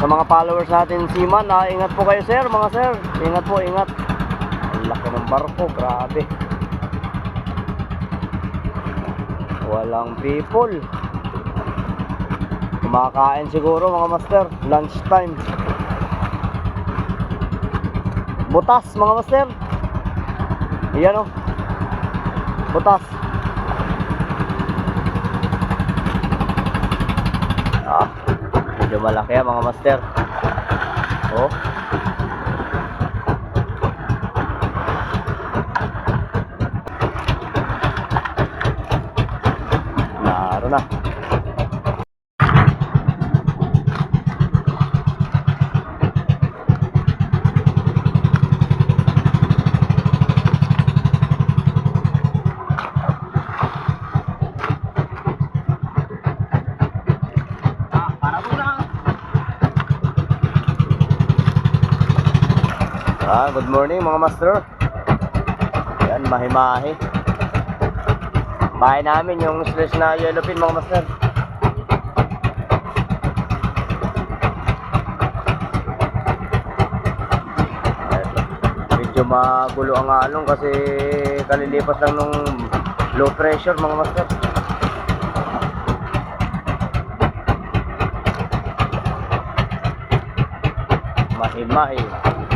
sa mga followers natin Seaman, ah, ingat po kayo sir, mga sir. Ingat po, ingat. Ang laki ng barko, grabe. Walang people. Kumakain siguro mga master, lunch time. Butas mga master. Iyan o. Butas. Ah, medyo malaki yan mga master. Oh. Naro na. Ah, good morning mga master. Yan, mahi-mahi. Bahay namin yung stress na yellow pin mga master. Medyo magulo ang along kasi kalilipas lang nung low pressure mga master. Mahi-mahi. Yun.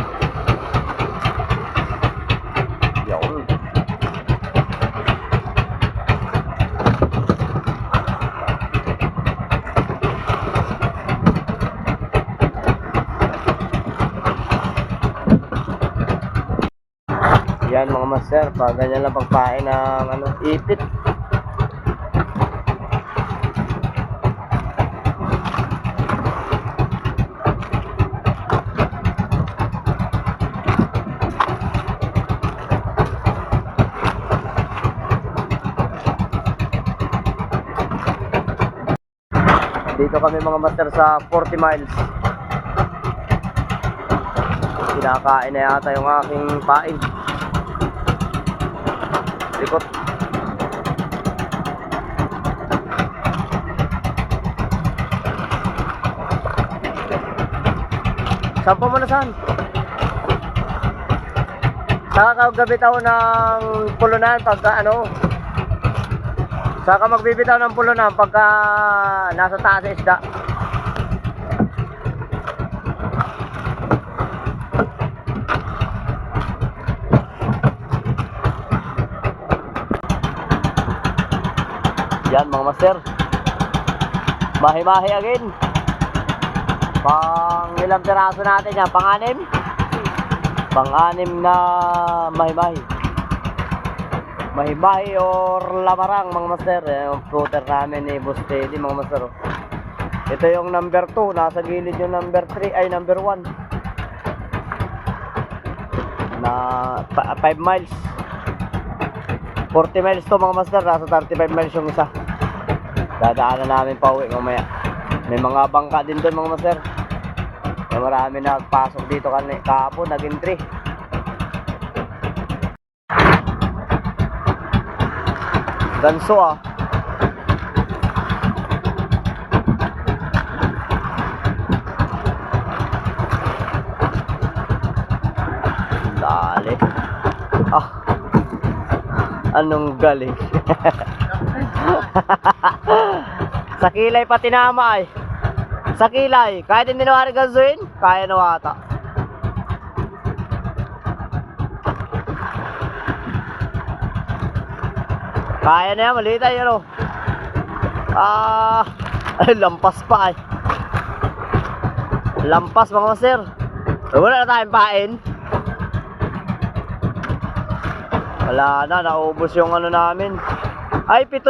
Yan mga master, pag ganyan lang pagpain ng ano, ipit. Dito kami mga master sa 40 miles. Kinakain na yata yung aking pain. Likot. Saan po muna saan? Saka kagabit ako ng pulunan pagka ano, Saka magbibitaw ng pulunan pagka nasa taas isda. Yan mga master. Mahi-mahi again. Pang ilang piraso natin yan? Pang-anim? Pang-anim na mahi-mahi. Mahibahi or lamarang mga master. Yung floater namin ni Boss Teddy mga master. oh. Ito yung number 2. Nasa gilid yung number 3 ay number 1. Na 5 miles. 40 miles to mga master. Nasa 35 miles yung isa. Dadaanan namin pa uwi mamaya. May mga bangka din doon mga master. May marami nagpasok dito kahapon. Nag-entry. Ganso ah. Dali. Ah. Anong galing? Sa kilay pa tinama ay. Sa kilay, kahit hindi naman gazuin, kaya na wata. Kaya na yan, maliit ay ano. Ah, ay, lampas pa ay. Lampas mga master. Eh, wala na tayong pain. Wala na, naubos yung ano namin. Ay, pito